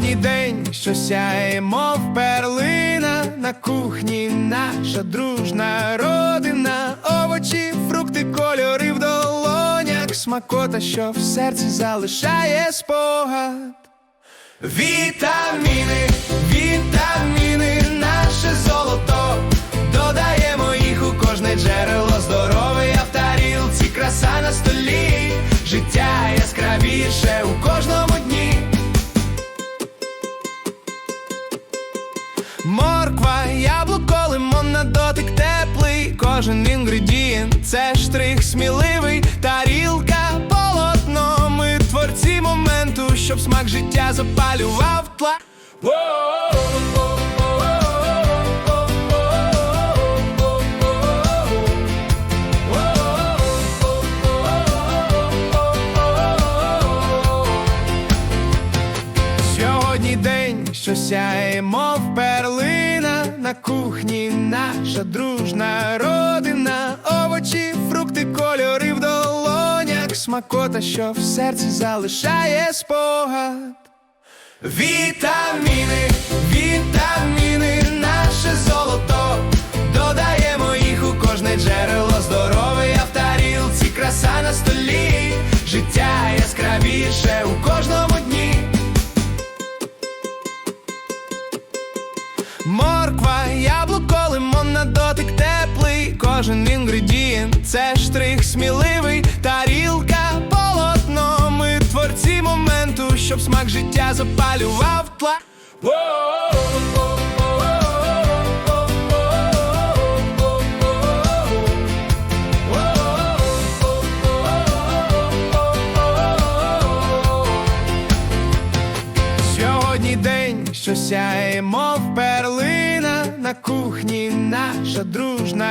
день, що сяє, мов перлина, на кухні. Наша дружна родина, овочі, фрукти, кольори в долонях, смакота, що в серці залишає спогад. Вітаміни, вітаміни, наше золото, додаємо їх у кожне джерело. Здоров'я в тарілці, краса на столі, життя яскравіше у кожному дні. Морква, яблуко, лимон на дотик теплий, кожен інгредієнт це штрих сміливий, тарілка, полотно, ми творці моменту, щоб смак життя запалював тла. Сьогодні день, що сяє, мов перлина, на кухні наша дружна родина, овочі, фрукти, кольори в долонях, смакота, що в серці залишає спогад. Вітаміни, вітаміни, Морква, яблуко, лимон на дотик теплий, кожен інгредієнт це штрих сміливий, тарілка, полотно, ми творці моменту, щоб смак життя запалював тла. Сьогодні день, що сяє, мов перлина, на кухні наша дружна